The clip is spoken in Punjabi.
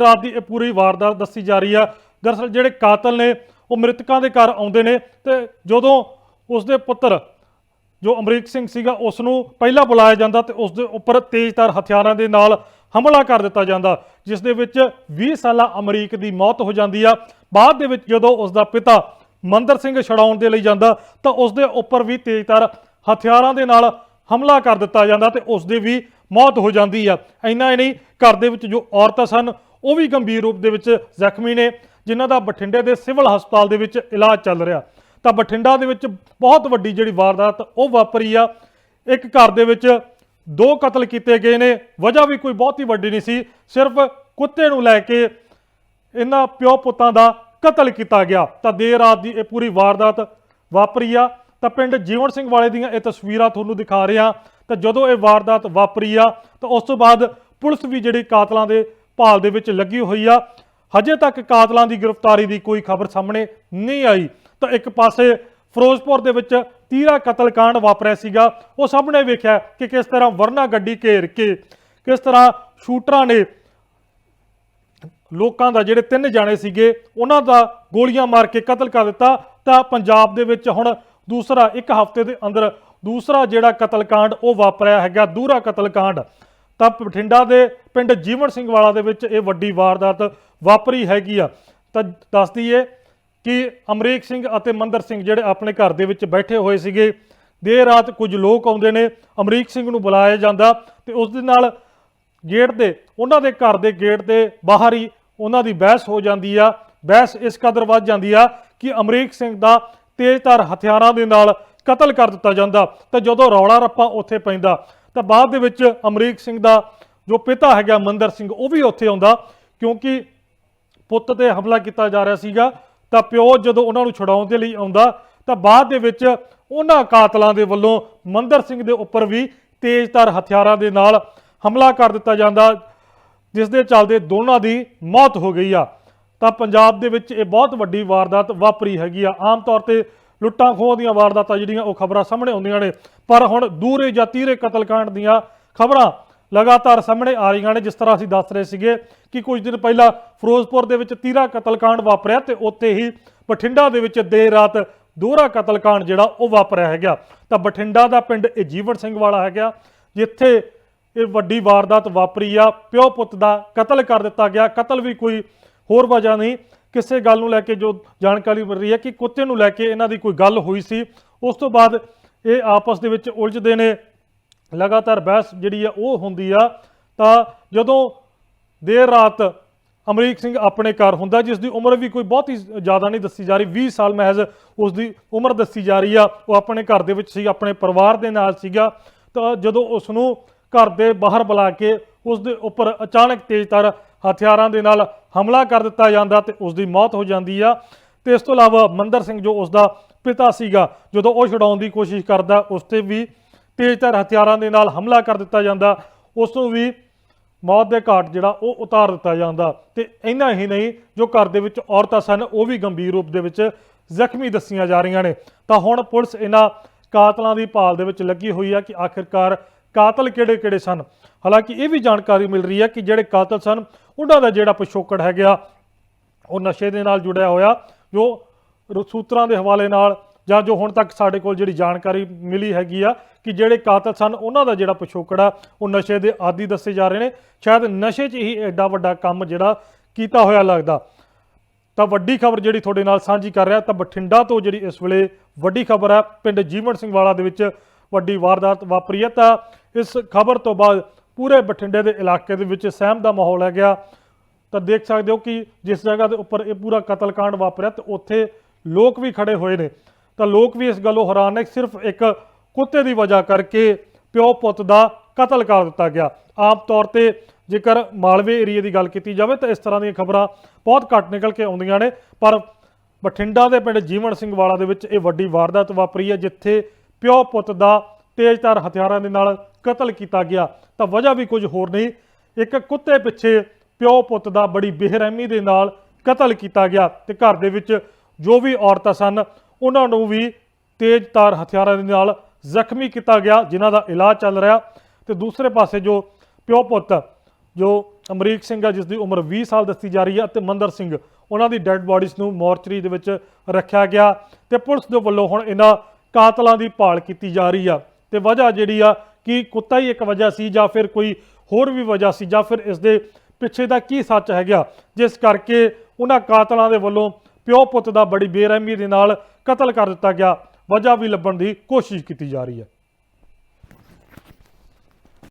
ਰਾਤ ਦੀ ਇਹ ਪੂਰੀ ਵਾਰਦਾਤ ਦੱਸੀ ਜਾ ਰਹੀ ਆ। ਦਰਅਸਲ ਜਿਹੜੇ ਕਾਤਲ ਨੇ, ਉਹ ਮ੍ਰਿਤਕਾਂ ਦੇ ਘਰ ਆਉਂਦੇ ਨੇ ਤੇ ਜਦੋਂ ਉਸਦੇ ਪੁੱਤਰ ਜੋ ਅਮਰੀਕ ਸਿੰਘ ਸੀਗਾ ਉਸ ਨੂੰ ਪਹਿਲਾਂ ਬੁਲਾਇਆ ਜਾਂਦਾ ਤੇ ਉਸ ਦੇ ਉੱਪਰ ਤੇਜ਼ਧਾਰ ਹਥਿਆਰਾਂ ਦੇ ਨਾਲ ਹਮਲਾ ਕਰ ਦਿੱਤਾ ਜਾਂਦਾ, ਜਿਸ ਦੇ ਵਿੱਚ 20 ਸਾਲਾ ਅਮਰੀਕ ਦੀ ਮੌਤ ਹੋ ਜਾਂਦੀ ਆ। ਬਾਅਦ ਦੇ ਵਿੱਚ ਜਦੋਂ ਉਸ ਦਾ ਪਿਤਾ ਮੰਦਰ ਸਿੰਘ ਛਡਾਉਣ ਦੇ ਲਈ ਜਾਂਦਾ, ਤਾਂ ਉਸ ਦੇ ਉੱਪਰ ਵੀ ਤੇਜ਼ਧਾਰ ਹਥਿਆਰਾਂ ਦੇ ਨਾਲ ਹਮਲਾ ਕਰ ਦਿੱਤਾ ਜਾਂਦਾ ਤੇ ਉਸ ਦੀ ਵੀ ਮੌਤ ਹੋ ਜਾਂਦੀ ਆ। ਇੰਨਾ ਹੀ ਨਹੀਂ, ਘਰ ਦੇ ਵਿੱਚ ਜੋ ਔਰਤਾਂ ਸਨ ਉਹ ਵੀ ਗੰਭੀਰ ਰੂਪ ਦੇ ਵਿੱਚ ਜ਼ਖਮੀ ਨੇ, ਜਿਨ੍ਹਾਂ ਦਾ ਬਠਿੰਡੇ ਦੇ ਸਿਵਲ ਹਸਪਤਾਲ ਦੇ ਵਿੱਚ ਇਲਾਜ ਚੱਲ ਰਿਹਾ। ਤਾਂ ਬਠਿੰਡਾ ਦੇ ਵਿੱਚ ਬਹੁਤ ਵੱਡੀ ਜਿਹੜੀ ਵਾਰਦਾਤ ਉਹ ਵਾਪਰੀ ਆ। ਇੱਕ ਘਰ ਦੇ ਵਿੱਚ ਦੋ ਕਤਲ ਕੀਤੇ ਗਏ ਨੇ, ਵਜ੍ਹਾ ਵੀ ਕੋਈ ਬਹੁਤੀ ਵੱਡੀ ਨਹੀਂ ਸੀ, ਸਿਰਫ ਕੁੱਤੇ ਨੂੰ ਲੈ ਕੇ ਇਹਨਾਂ ਪਿਓ ਪੁੱਤਾਂ ਦਾ ਕਤਲ ਕੀਤਾ ਗਿਆ। ਤਾਂ ਦੇਰ ਰਾਤ ਦੀ ਇਹ ਪੂਰੀ ਵਾਰਦਾਤ ਵਾਪਰੀ ਆ। ਤਾਂ ਪਿੰਡ ਜੀਵਨ ਸਿੰਘ ਵਾਲੇ ਦੀਆਂ ਇਹ ਤਸਵੀਰਾਂ ਤੁਹਾਨੂੰ ਦਿਖਾ ਰਿਹਾ। ਤਾਂ ਜਦੋਂ ਇਹ ਵਾਰਦਾਤ ਵਾਪਰੀ ਆ, ਤਾਂ ਉਸ ਤੋਂ ਬਾਅਦ ਪੁਲਿਸ ਵੀ ਜਿਹੜੀ ਕਾਤਲਾਂ ਦੇ ਭਾਲ ਦੇ ਵਿੱਚ ਲੱਗੀ ਹੋਈ ਆ। ਹਜੇ ਤੱਕ ਕਾਤਲਾਂ ਦੀ ਗ੍ਰਿਫਤਾਰੀ ਦੀ ਕੋਈ ਖਬਰ ਸਾਹਮਣੇ ਨਹੀਂ ਆਈ। ਤਾਂ ਇੱਕ ਪਾਸੇ ਫਿਰੋਜ਼ਪੁਰ ਦੇ ਵਿੱਚ ਤੀਰਾ ਕਤਲकांड ਵਾਪਰਿਆ ਸੀਗਾ। ਉਹ ਸਭ ਨੇ ਵੇਖਿਆ ਕਿ ਕਿਸ ਤਰ੍ਹਾਂ ਵਰਨਾ ਗੱਡੀ ਘੇਰ ਕੇ ਕਿਸ ਤਰ੍ਹਾਂ ਸ਼ੂਟਰਾਂ ਨੇ ਲੋਕਾਂ ਦਾ ਜਿਹੜੇ ਤਿੰਨ ਜਾਣੇ ਸੀਗੇ, ਉਹਨਾਂ ਦਾ ਗੋਲੀਆਂ ਮਾਰ ਕੇ ਕਤਲ ਕਰ ਦਿੱਤਾ। ਤਾਂ ਪੰਜਾਬ ਦੇ ਵਿੱਚ ਹੁਣ ਦੂਸਰਾ ਇੱਕ ਹਫ਼ਤੇ ਦੇ ਅੰਦਰ ਦੂਸਰਾ ਜਿਹੜਾ ਕਤਲकांड ਉਹ ਵਾਪਰਿਆ ਹੈਗਾ, ਦੂਰਾ ਕਤਲकांड। ਤਾਂ ਬਠਿੰਡਾ ਦੇ ਪਿੰਡ ਜੀਵਨ ਸਿੰਘ ਵਾਲਾ ਦੇ ਵਿੱਚ ਇਹ ਵੱਡੀ ਵਾਰਦਾਤ ਵਾਪਰੀ ਹੈਗੀ ਆ। ਤਾਂ ਦੱਸ ਦਈਏ ਕਿ ਅਮਰੀਕ ਸਿੰਘ ਅਤੇ ਮੰਦਰ ਸਿੰਘ ਜਿਹੜੇ ਆਪਣੇ ਘਰ ਦੇ ਵਿੱਚ ਬੈਠੇ ਹੋਏ ਸੀਗੇ, ਦੇਰ ਰਾਤ ਕੁਝ ਲੋਕ ਆਉਂਦੇ ਨੇ, ਅਮਰੀਕ ਸਿੰਘ ਨੂੰ ਬੁਲਾਇਆ ਜਾਂਦਾ ਤੇ ਉਸ ਦੇ ਨਾਲ ਗੇਟ ਦੇ, ਉਹਨਾਂ ਦੇ ਘਰ ਦੇ ਗੇਟ ਦੇ ਬਾਹਰ ਹੀ ਉਹਨਾਂ ਦੀ ਬਹਿਸ ਹੋ ਜਾਂਦੀ ਆ। ਬਹਿਸ ਇਸ ਕਦਰ ਵੱਧ ਜਾਂਦੀ ਆ ਕਿ ਅਮਰੀਕ ਸਿੰਘ ਦਾ ਤੇਜ਼ਧਾਰ ਹਥਿਆਰਾਂ ਦੇ ਨਾਲ ਕਤਲ ਕਰ ਦਿੱਤਾ ਜਾਂਦਾ। ਤੇ ਜਦੋਂ ਰੌਲਾ ਰੱਪਾ ਉੱਥੇ ਪੈਂਦਾ ਤਾਂ ਬਾਅਦ ਦੇ ਵਿੱਚ ਅਮਰੀਕ ਸਿੰਘ ਦਾ ਜੋ ਪਿਤਾ ਹੈਗਾ ਮੰਦਰ ਸਿੰਘ, ਉਹ ਵੀ ਉੱਥੇ ਆਉਂਦਾ, ਕਿਉਂਕਿ ਪੁੱਤ ਤੇ ਹਮਲਾ ਕੀਤਾ ਜਾ ਰਿਹਾ ਸੀਗਾ, ਤਾਂ ਪਿਓ ਜਦੋਂ ਉਹਨਾਂ ਨੂੰ ਛੁਡਾਉਣ ਦੇ ਲਈ ਆਉਂਦਾ, ਤਾਂ ਬਾਅਦ ਦੇ ਵਿੱਚ ਉਹਨਾਂ ਕਾਤਲਾਂ ਦੇ ਵੱਲੋਂ ਮੰਦਰ ਸਿੰਘ ਦੇ ਉੱਪਰ ਵੀ ਤੇਜ਼ਧਾਰ ਹਥਿਆਰਾਂ ਦੇ ਨਾਲ ਹਮਲਾ ਕਰ ਦਿੱਤਾ ਜਾਂਦਾ, ਜਿਸ ਦੇ ਚੱਲਦੇ ਦੋਨਾਂ ਦੀ ਮੌਤ ਹੋ ਗਈ ਆ। ਤਾਂ ਪੰਜਾਬ ਦੇ ਵਿੱਚ ਇਹ ਬਹੁਤ ਵੱਡੀ ਵਾਰਦਾਤ ਵਾਪਰੀ ਹੈਗੀ ਆ। ਆਮ ਤੌਰ ਤੇ ਲੁੱਟਾਂ ਖੋਹ ਦੀਆਂ ਵਾਰਦਾਤਾਂ ਜਿਹੜੀਆਂ ਉਹ ਖਬਰਾਂ ਸਾਹਮਣੇ ਆਉਂਦੀਆਂ ਨੇ। ਪਰ ਹੁਣ ਦੂਰੇ ਜਾਂ ਤੀਰੇ ਕਤਲकांड ਦੀਆਂ ਖਬਰਾਂ ਲਗਾਤਾਰ ਸਾਹਮਣੇ ਆ ਰਹੀਆਂ ਨੇ, ਜਿਸ ਤਰ੍ਹਾਂ ਅਸੀਂ ਦੱਸ ਰਹੇ ਸੀਗੇ ਕਿ ਕੁਝ ਦਿਨ ਪਹਿਲਾਂ ਫਿਰੋਜ਼ਪੁਰ ਦੇ ਵਿੱਚ ਤੀਰਾ ਕਤਲकांड ਵਾਪਰਿਆ ਤੇ ਉੱਥੇ ਹੀ ਬਠਿੰਡਾ ਦੇ ਵਿੱਚ ਦੇਰ ਰਾਤ ਦੋਹਰਾ ਕਤਲकांड ਜਿਹੜਾ ਉਹ ਵਾਪਰਿਆ ਹੈਗਾ। ਤਾਂ ਬਠਿੰਡਾ ਦਾ ਪਿੰਡ ਇਹ ਜੀਵਨ ਸਿੰਘ ਵਾਲਾ ਹੈਗਾ, ਜਿੱਥੇ ਇਹ ਵੱਡੀ ਵਾਰਦਾਤ ਵਾਪਰੀ ਆ। ਪਿਓ ਪੁੱਤ ਦਾ ਕਤਲ ਕਰ ਦਿੱਤਾ ਗਿਆ। ਕਤਲ ਵੀ ਕੋਈ ਹੋਰ ਵਜ੍ਹਾ ਨਹੀਂ। ਕਿਸੇ ਗੱਲ ਨੂੰ ਲੈ ਕੇ ਜੋ ਜਾਣਕਾਰੀ ਮਿਲ ਰਹੀ ਹੈ ਕਿ ਕੁੱਤੇ ਨੂੰ ਲੈ ਕੇ ਇਹਨਾਂ ਦੀ ਕੋਈ ਗੱਲ ਹੋਈ ਸੀ। ਉਸ ਤੋਂ ਬਾਅਦ ਇਹ ਆਪਸ ਦੇ ਵਿੱਚ ਉਲਝਦੇ ਨੇ। ਲਗਾਤਾਰ ਬਹਿਸ ਜਿਹੜੀ ਆ ਉਹ ਹੁੰਦੀ ਆ। ਤਾਂ ਜਦੋਂ ਦੇਰ ਰਾਤ ਅਮਰੀਕ ਸਿੰਘ ਆਪਣੇ ਘਰ ਹੁੰਦਾ, ਜਿਸ ਦੀ ਉਮਰ ਵੀ ਕੋਈ ਬਹੁਤ ਹੀ ਜ਼ਿਆਦਾ ਨਹੀਂ ਦੱਸੀ ਜਾ ਰਹੀ 20 ਸਾਲ ਮਹਿਜ਼ ਉਸ ਦੀ ਉਮਰ ਦੱਸੀ ਜਾ ਰਹੀ ਆ। ਉਹ ਆਪਣੇ ਘਰ ਦੇ ਵਿੱਚ ਸੀ, ਆਪਣੇ ਪਰਿਵਾਰ ਦੇ ਨਾਲ ਸੀਗਾ। ਤਾਂ ਜਦੋਂ ਉਸ ਨੂੰ ਘਰ ਦੇ ਬਾਹਰ ਬੁਲਾ ਕੇ ਉਸ ਦੇ ਉੱਪਰ ਅਚਾਨਕ ਤੇਜ਼ਧਾਰ ਹਥਿਆਰਾਂ ਦੇ ਨਾਲ ਹਮਲਾ ਕਰ ਦਿੱਤਾ ਜਾਂਦਾ ਤੇ ਉਸ ਦੀ ਮੌਤ ਹੋ ਜਾਂਦੀ ਆ। ਤੇ ਇਸ ਤੋਂ ਇਲਾਵਾ ਮੰਦਰ ਸਿੰਘ ਜੋ ਉਸ ਦਾ ਪਿਤਾ ਸੀਗਾ, ਜਦੋਂ ਉਹ ਛਡਾਉਣ ਦੀ ਕੋਸ਼ਿਸ਼ ਕਰਦਾ ਉਸ ਤੇ ਵੀ ਤੇਜ਼ਧਾਰ ਹਥਿਆਰਾਂ ਦੇ ਨਾਲ ਹਮਲਾ ਕਰ ਦਿੱਤਾ ਜਾਂਦਾ। ਉਸ ਨੂੰ ਵੀ ਮੌਤ ਦੇ ਘਾਟ ਜਿਹੜਾ ਉਹ ਉਤਾਰ ਦਿੱਤਾ ਜਾਂਦਾ। ਤੇ ਇੰਨਾ ਹੀ ਨਹੀਂ, ਜੋ ਘਰ ਦੇ ਵਿੱਚ ਔਰਤਾਂ ਸਨ, ਉਹ ਵੀ ਗੰਭੀਰ ਰੂਪ ਦੇ ਵਿੱਚ ਜ਼ਖਮੀ ਦੱਸੀਆਂ ਜਾ ਰਹੀਆਂ ਨੇ। ਤਾਂ ਹੁਣ ਪੁਲਿਸ ਇਹਨਾਂ ਕਾਤਲਾਂ ਦੀ ਭਾਲ ਦੇ ਵਿੱਚ ਲੱਗੀ ਹੋਈ ਆ ਕਿ ਆਖਿਰਕਾਰ ਕਾਤਲ ਕਿਹੜੇ-ਕਿਹੜੇ ਸਨ? ਹਾਲਾਂਕਿ ਇਹ ਵੀ ਜਾਣਕਾਰੀ ਮਿਲ ਰਹੀ ਹੈ ਕਿ ਜਿਹੜੇ ਕਾਤਲ ਸਨ, ਉਹਨਾਂ ਦਾ ਜਿਹੜਾ ਪਿਛੋਕੜ ਹੈਗਾ, ਉਹ ਨਸ਼ੇ ਦੇ ਨਾਲ ਜੁੜਿਆ ਹੋਇਆ, ਜੋ ਸੂਤਰਾਂ ਦੇ ਹਵਾਲੇ ਨਾਲ ਜਾਂ ਜੋ ਹੁਣ ਤੱਕ ਸਾਡੇ ਕੋਲ ਜਿਹੜੀ ਜਾਣਕਾਰੀ ਮਿਲੀ ਹੈਗੀ ਆ, ਕਿ ਜਿਹੜੇ ਕਾਤਲ ਸਨ, ਉਹਨਾਂ ਦਾ ਜਿਹੜਾ ਪਿਛੋਕੜ ਆ, ਉਹ ਨਸ਼ੇ ਦੇ ਆਦੀ ਦੱਸੇ ਜਾ ਰਹੇ ਨੇ। ਸ਼ਾਇਦ ਨਸ਼ੇ 'ਚ ਹੀ ਐਡਾ ਵੱਡਾ ਕੰਮ ਜਿਹੜਾ ਕੀਤਾ ਹੋਇਆ ਲੱਗਦਾ। ਤਾਂ ਵੱਡੀ ਖਬਰ ਜਿਹੜੀ ਤੁਹਾਡੇ ਨਾਲ ਸਾਂਝੀ ਕਰ ਰਿਹਾ, ਤਾਂ ਬਠਿੰਡਾ ਤੋਂ ਜਿਹੜੀ ਇਸ ਵੇਲੇ ਵੱਡੀ ਖਬਰ ਹੈ ਪਿੰਡ ਜੀਵਨ ਸਿੰਘ ਵਾਲਾ ਦੇ ਵਿੱਚ ਵੱਡੀ ਵਾਰਦਾਤ ਵਾਪਰੀ ਹੈ ਤਾਂ ਇਸ ਖਬਰ ਤੋਂ ਬਾਅਦ ਪੂਰੇ ਬਠਿੰਡੇ ਦੇ ਇਲਾਕੇ ਦੇ ਵਿੱਚ ਸਹਿਮ ਦਾ ਮਾਹੌਲ ਹੈ ਗਿਆ। ਤਾਂ ਦੇਖ ਸਕਦੇ ਹੋ ਕਿ ਜਿਸ ਜਗ੍ਹਾ ਦੇ ਉੱਪਰ ਇਹ ਪੂਰਾ ਕਤਲकांड ਵਾਪਰਿਆ ਤੇ ਉੱਥੇ ਲੋਕ ਵੀ ਖੜੇ ਹੋਏ ਨੇ। ਤਾਂ ਲੋਕ ਵੀ ਇਸ ਗੱਲੋਂ ਹੈਰਾਨ ਨੇ ਸਿਰਫ ਇੱਕ ਕੁੱਤੇ ਦੀ ਵਜ੍ਹਾ ਕਰਕੇ ਪਿਓ ਪੁੱਤ ਦਾ ਕਤਲ ਕਰ ਦਿੱਤਾ ਗਿਆ। ਆਮ ਤੌਰ ਤੇ ਜੇਕਰ ਮਾਲਵੇ ਏਰੀਆ ਦੀ ਗੱਲ ਕੀਤੀ ਜਾਵੇ ਤਾਂ ਇਸ ਤਰ੍ਹਾਂ ਦੀਆਂ ਖਬਰਾਂ ਬਹੁਤ ਘੱਟ ਨਿਕਲ ਕੇ ਆਉਂਦੀਆਂ ਨੇ। ਪਰ ਬਠਿੰਡਾ ਦੇ ਪਿੰਡ ਜੀਵਨ ਸਿੰਘ ਵਾਲਾ ਦੇ ਵਿੱਚ ਇਹ ਵੱਡੀ ਵਾਰਦਾਤ ਵਾਪਰੀ ਹੈ, ਜਿੱਥੇ ਪਿਓ ਪੁੱਤ ਦਾ ਤੇਜ਼ਧਾਰ ਹਥਿਆਰਾਂ ਦੇ ਨਾਲ ਕਤਲ ਕੀਤਾ ਗਿਆ, ਤਾਂ ਵਜ੍ਹਾ ਵੀ ਕੁਝ ਹੋਰ ਨਹੀਂ। ਇੱਕ ਕੁੱਤੇ ਪਿੱਛੇ ਪਿਓ ਪੁੱਤ ਦਾ ਬੜੀ ਬੇਰਹਿਮੀ ਦੇ ਨਾਲ ਕਤਲ ਕੀਤਾ ਗਿਆ ਤੇ ਘਰ ਦੇ ਵਿੱਚ ਜੋ ਵੀ ਔਰਤਾਂ ਸਨ, ਉਹਨਾਂ ਨੂੰ ਵੀ ਤੇਜ਼ਧਾਰ ਹਥਿਆਰਾਂ ਦੇ ਨਾਲ ਜ਼ਖਮੀ ਕੀਤਾ ਗਿਆ, ਜਿਨ੍ਹਾਂ ਦਾ ਇਲਾਜ ਚੱਲ ਰਿਹਾ। ਤੇ ਦੂਸਰੇ ਪਾਸੇ ਜੋ ਪਿਓ ਪੁੱਤ, ਜੋ ਅਮਰੀਕ ਸਿੰਘ ਆ ਜਿਸ ਦੀ ਉਮਰ 20 ਸਾਲ ਦੱਸੀ ਜਾ ਰਹੀ ਹੈ ਅਤੇ ਮੰਦਰ ਸਿੰਘ, ਉਹਨਾਂ ਦੀ ਡੈੱਡ ਬਾਡੀਜ਼ ਨੂੰ ਮੋਰਚਰੀ ਦੇ ਵਿੱਚ ਰੱਖਿਆ ਗਿਆ ਤੇ ਪੁਲਿਸ ਦੇ ਵੱਲੋਂ ਹੁਣ ਇਹਨਾਂ ਕਾਤਲਾਂ ਦੀ ਭਾਲ ਕੀਤੀ ਜਾ ਰਹੀ ਆ। ਤੇ ਵਜ੍ਹਾ ਜਿਹੜੀ ਆ ਕਿ ਕੁੱਤਾ ਹੀ ਇੱਕ ਵਜ੍ਹਾ ਸੀ ਜਾਂ ਫਿਰ ਕੋਈ ਹੋਰ ਵੀ ਵਜ੍ਹਾ ਸੀ ਜਾਂ ਫਿਰ ਇਸ ਦੇ ਪਿੱਛੇ ਦਾ ਕੀ ਸੱਚ ਹੈਗਾ। ਜਿਸ ਕਰਕੇ ਉਹਨਾਂ ਕਾਤਲਾਂ ਦੇ ਵੱਲੋਂ ਪਿਓ ਪੁੱਤ ਦਾ ਬੜੀ ਬੇਰਹਿਮੀ ਦੇ ਨਾਲ ਕਤਲ ਕਰ ਦਿੱਤਾ ਗਿਆ। ਵਜ੍ਹਾ ਵੀ ਲੱਭਣ ਦੀ ਕੋਸ਼ਿਸ਼ ਕੀਤੀ ਜਾ ਰਹੀ ਹੈ।